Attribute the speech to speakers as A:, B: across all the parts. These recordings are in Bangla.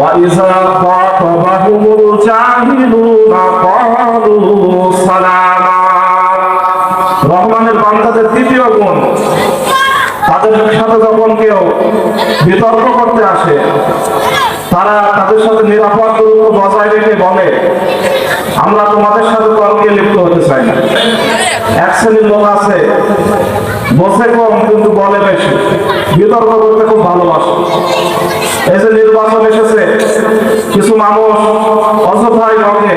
A: وإذا خاطبهم الجاهلون قالوا سلاما রহমানের বান্দাদের তৃতীয় গুণ তাদের সাথে যখন কেউ বিতর্ক করতে আসে। তারা তাদের সাথে নিরাপদ দূরত্ব বজায় রেখে বলে, আমরা তোমাদের সাথে তর্কে লিপ্ত হতে চাই না। এক শ্রেণির লোক আছে, বসে কম কিন্তু বলে বেশি। বিতর্ক করতে খুব ভালোবাসে। এই যে নির্বাচন এসেছে, কিছু মানুষ অযথায় রঙে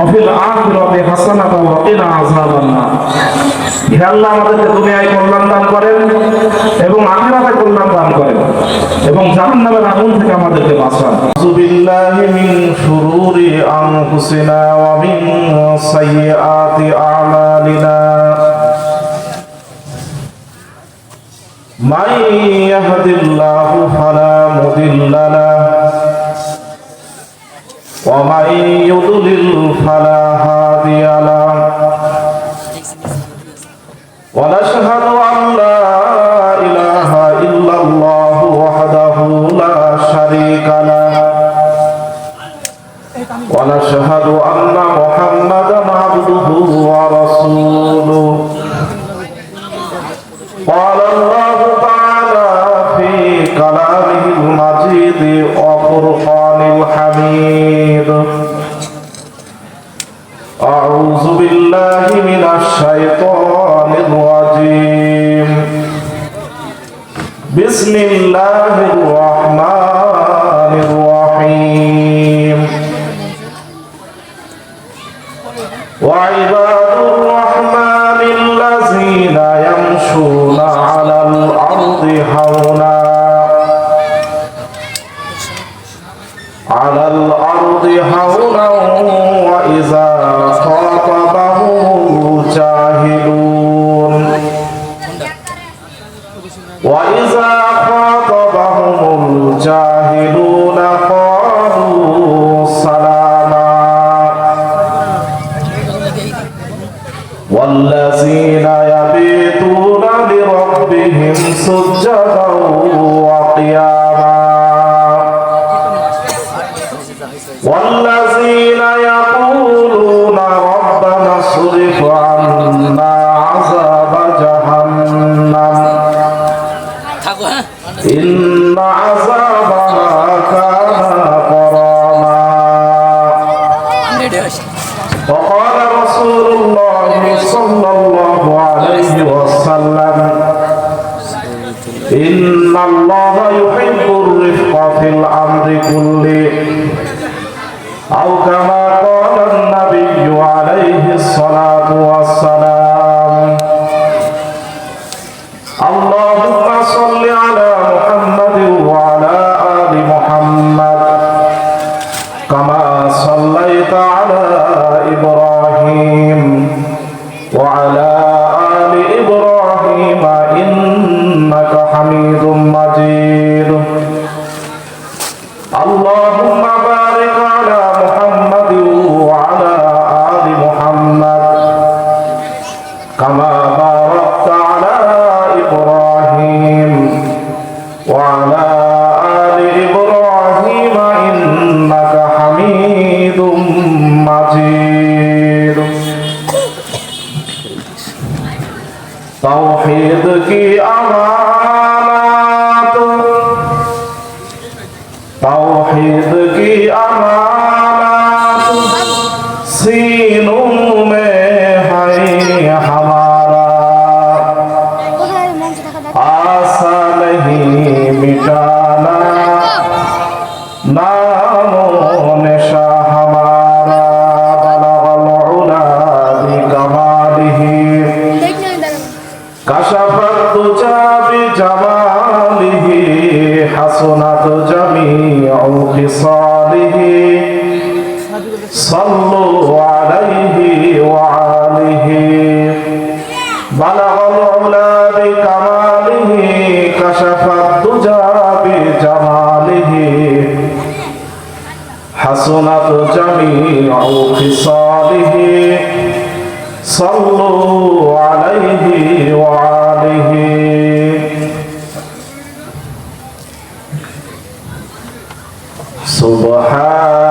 A: ওয়া ফিল আখিরাতি হাসানাতা ওয়া কিনা আযাবান নার হে আল্লাহ আমাদেরকে দুনিয়ায় কল্যাণ দান করেন এবং আখিরাতে কল্যাণ দান করেন এবং জাহান্নামের আগুন থেকে আমাদেরকে বাঁচান বিল্লাহি মিন শুরুরি আনফুসিনা ওয়া মিন সাইয়্যাতি আ'মালিনা من يهد الله فلا مضل له قال الله تعالى في كلامه المجيد وفرقان الحميد أعوذ بالله من الشيطان الرجيم بسم الله الرحمن الرحيم وعباد والذين يبيتون لربهم سجدا وسلم إن الله صلوا عليه وعليه بلغ العلا بكماله كشف الدجى بجماله. حسنت جميع خصاله. صلوا عليه وعليه سبحان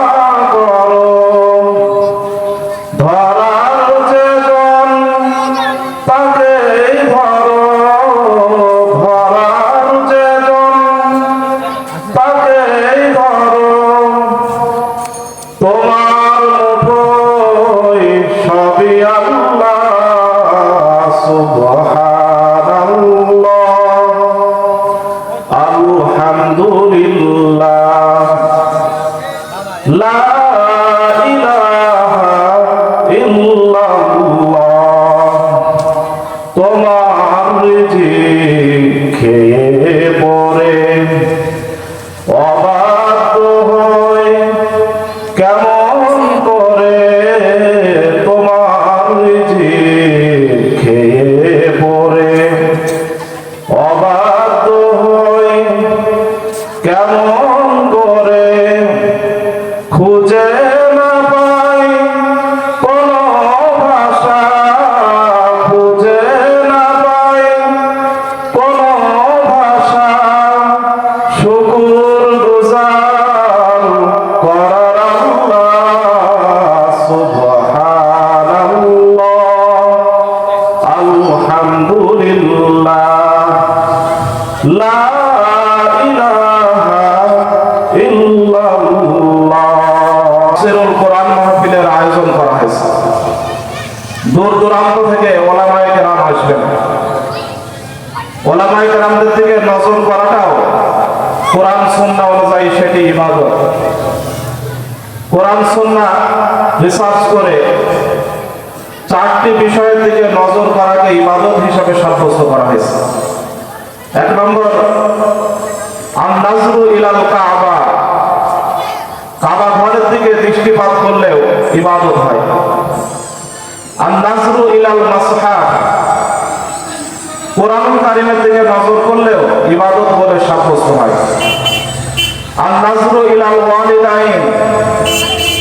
A: আলহামদুলিল্লাহ থেকে নজর করাটাও কোরআন সুন্নাহ অনুযায়ী সেটি ইবাদত। কোরআন সুন্নাহ রিসার্চ করে চারটি বিষয়ের দিকে নজর করাকে ইবাদত হিসাবে সাব্যস্ত করা হয়েছে। এক নম্বর আন্দাজরু ইলাল কাবা। কাবা ঘরের দিকে দৃষ্টিপাত করলেও ইবাদত হয়। আন্দাজরু ইলাল মাসহাব। কোরআন কারিমের দিকে নজর করলেও ইবাদত বলে সাব্যস্ত হয় আন্দাজরু ইলাল ওয়ালিদাইন।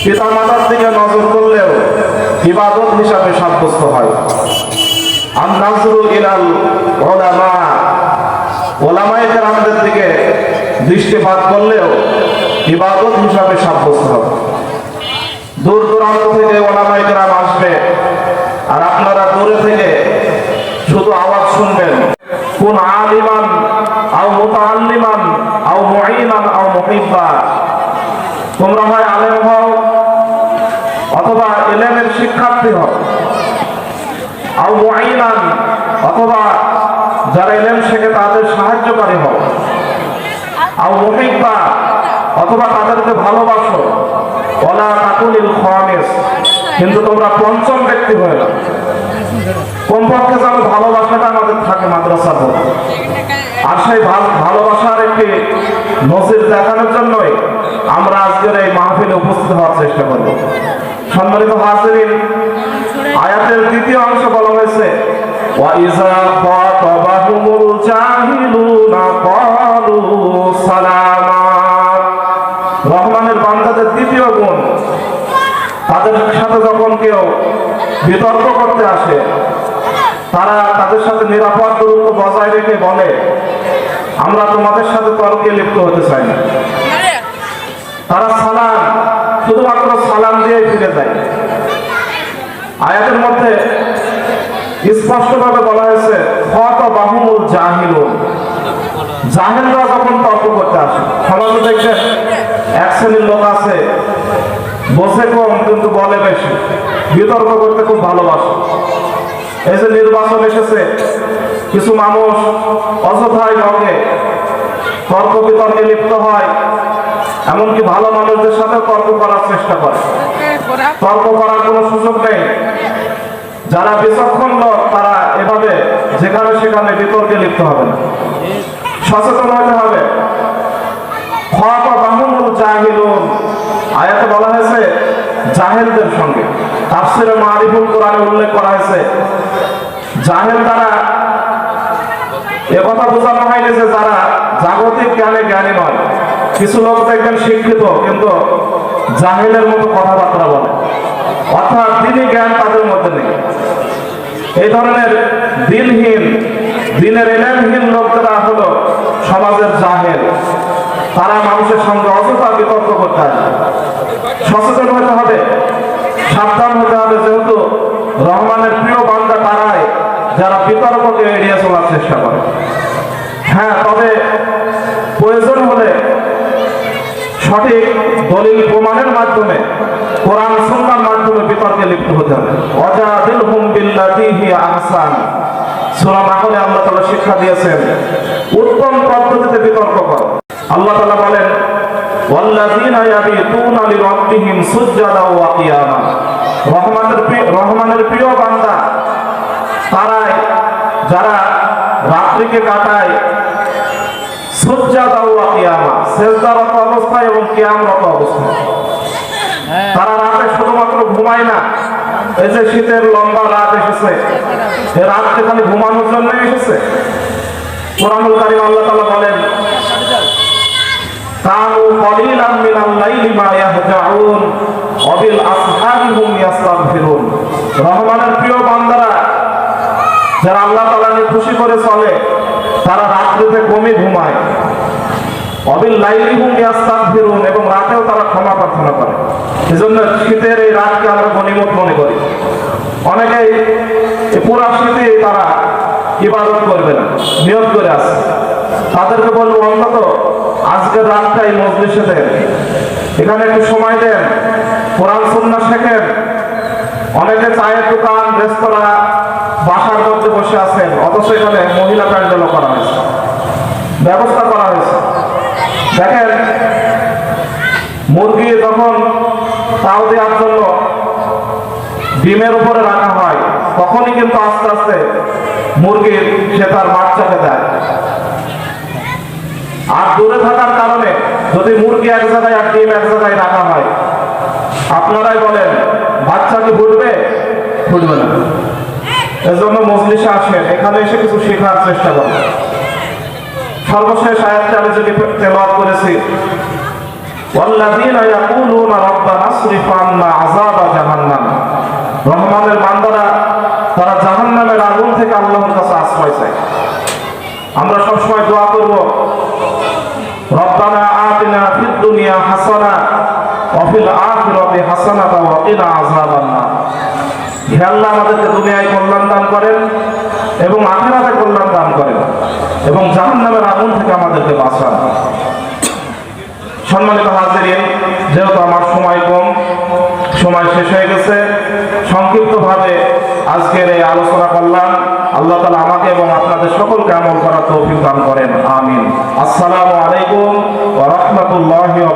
A: পিতা মাতার দিকে নজর করলেও ইবাদত হিসাবে সাব্যস্ত হয়। আন্নাজরু ইলাল ওলামা। কেরামদের দিকে দৃষ্টিপাত করলেও ইবাদত হিসাবে সাব্যস্ত হবে দূর দূরান্ত থেকে ওলামায়ে কেরাম আসবে। আর আপনারা দূরে থেকে শুধু আওয়াজ শুনবেন। কোন আলিমান আও মুতাআল্লিমান আও মুঈনান আও মুহিব্বা। তোমরা হয় আলেম হও, অথবা এলেমের শিক্ষার্থী হও। আও মুঈনান অথবা যারা এলেম শেখে তাদের সাহায্যকারী হও। আও মুহিব্বা, অথবা তাদেরকে ভালোবাসো। ওলা তাকুলিল খামিস, কিন্তু তোমরা পঞ্চম ব্যক্তি হয়ে না কমপক্ষে যেন ভালোবাসাটা আমাদের থাকে মাদ্রাসার মধ্যে আর সেই ভাল- ভালোবাসার একটি নজির দেখানোর জন্যই আমরা আজকের এই মাহফিলে উপস্থিত হওয়ার চেষ্টা করব সম্মানিত হাজিরিন আয়াতের দ্বিতীয় অংশ বলা হয়েছে وَإِذَا خَاطَبَهُمُ الْجَاهِلُونَ قَالُوا سَلَامًا রহমানের বান্দাদের দ্বিতীয় গুণ তাদের সাথে যখন কেউ বিতর্ক করতে আসে তারা তাদের সাথে নিরাপদ দূরত্ব বজায় রেখে বলে, আমরা তোমাদের সাথে তর্কে লিপ্ত হতে চাই না। তারা সালাম, শুধুমাত্র সালাম দিয়ে ফিরে যায়। আয়াতের মধ্যে স্পষ্টভাবে বলা হয়েছে ফত বাহুমুল জাহিলুন। জাহেলরা যখন তর্ক করতে আসে সমাজে দেখবেন এক শ্রেণির লোক আছে, বসে কম, কিন্তু বলে বেশি। বিতর্ক করতে খুব ভালোবাসে। এই যে নির্বাচন এসেছে, কিছু মানুষ অযথায় লগে তর্ক বিতর্কে লিপ্ত হয়, এমনকি ভালো মানুষদের সাথে তর্ক করার চেষ্টা করে। তর্ক করার কোনো সুযোগ নেই। যারা বিচক্ষণ লোক, তারা এভাবে যেখানে সেখানে বিতর্কে লিপ্ত হবে না। সচেতন হতে হবে। খোয়াত বাহুমুল জাহিলুন। আয়াতে বলা হয়েছে জাহেলদের সঙ্গে। তাফসিরে মারিফুল কোরআনে উল্লেখ করা হয়েছে, জাহেল দ্বারা একথা বোঝানো হয়নি যে যারা জাগতিক জ্ঞানে জ্ঞানী নয়। কিছু লোক দেখবেন শিক্ষিত, কিন্তু জাহেলের মতো কথাবার্তা বলে। অর্থাৎ দিনই জ্ঞান তাদের মধ্যে নেই। এই ধরনের দিনহীন, দিনের এলেমহীন লোকরা হলো সমাজের জাহেল। তারা মানুষের সঙ্গে অযথা বিতর্ক করতে আসে। সচেতন হতে হবে। সাবধান হতে হবে যেহেতু রহমানের প্রিয় বান্দা তারাই, যারা বিতর্ককে এড়িয়ে চলার চেষ্টা করে। হ্যাঁ তবে প্রয়োজন হলে সঠিক দলিল প্রমাণের মাধ্যমে, কোরআন সুন্নাহর মাধ্যমে বিতর্কে লিপ্ত হতে হবে। অজাদিল হুম বিল্লাতি হি আহসান। সূরা নাহলে আল্লাহ তাআলা শিক্ষা দিয়েছেন, উত্তম পদ্ধতিতে বিতর্ক কর। আল্লাহ তাআলা বলেন ওয়াল্লাযীনা ইয়াবিতুনা লিরাব্বিহিম সুজদান ওয়া কিয়ামা। রহমানের রহমানের প্রিয় বান্দা, তারাই যারা রাত্রিকে কাটায় সুজ্জাদা ওয়া কিয়ামা, সেজদারত অবস্থায় এবং কিয়ামরত অবস্থায়। তারা রাতে শুধুমাত্র ঘুমায় না, এই যে শীতের লম্বা রাত এসেছে এই রাত খালি ঘুমানোর জন্য এসেছে। কোরআনুল কারীম আল্লাহ তাআলা বলেন কলিলাম মিনাল লাইলি মা ইয়াহজাউন ওয়া বিল আসহারি রহমানের প্রিয় বান্দারা, যারা আল্লাহ নিয়ে খুশি করে চলে, তারা রাত্রিতে কমই ঘুমায়। অবিল লাইলি হুম ইয়াস্তাগফিরুন, এবং রাতেও তারা ক্ষমা প্রার্থনা করে। এজন্য শীতের এই রাতকে আমরা গনিমত মনে করি। অনেকেই এই পুরা শীতে তারা ইবাদত করবে না, নিয়ত করে আছে। তাদেরকে বলব, অন্তত আজকের রাতটাই মজলিসে দেন। এখানে একটু সময় দেন। কোরআন সুন্না শেখেন। অনেকে চায়ের দোকান, রেস্তোরাঁ, বাসার মধ্যে বসে আছেন। অথচ এখানে মহিলা প্যান্ডেলও করা হয়েছে। ব্যবস্থা করা হয়েছে। দেখেন, মুরগি যখন তাও দেওয়ার জন্য ডিমের উপরে রাখা হয়, তখনই কিন্তু আস্তে আস্তে মুরগির সে তার বাচ্চাকে দেয়। আর দূরে থাকার কারণে যদি মুরগি এক জায়গায় আর ডিম এক জায়গায় রাখা হয় আপনারাই বলেন বাচ্চা কি ফুটবে ফুটবে না এজন্য মজলিসে আসেন এখানে এসে কিছু শেখার চেষ্টা করেন সর্বশেষ আয়াতটা আমি যদি তেলাওয়াত করেছি والذين يقولون ربنا اصرف عنا عذاب جهنم রহমানের বান্দারা তারা জাহান্নামের আগুন থেকে আল্লাহর কাছে আশ্রয় চায় আমরা সবসময় দোয়া করব ফিদ দুনিয়া হাসানা ওয়া ফিল আখিরাতি হাসানাতা ওয়া কিনা আযাবান নার হে আল্লাহ, আমাদেরকে দুনিয়ায় কল্যাণ দান করেন এবং আখিরাতে কল্যাণ দান করেন এবং জাহান্নামের আগুন থেকে আমাদেরকে বাঁচান। সম্মানিত হাজিরিন, যেহেতু আমার সময় কম, সময় শেষ হয়ে গেছে, সংক্ষিপ্তভাবে আজকের এই আলোচনা করলাম। আল্লাহ তালা আমাকে এবং আপনাদের সকলকে আমল করার তৌফিক দান করেন, আমিন। আসসালামু আলাইকুম ওয়া রাহমাতুল্লাহি ওয়া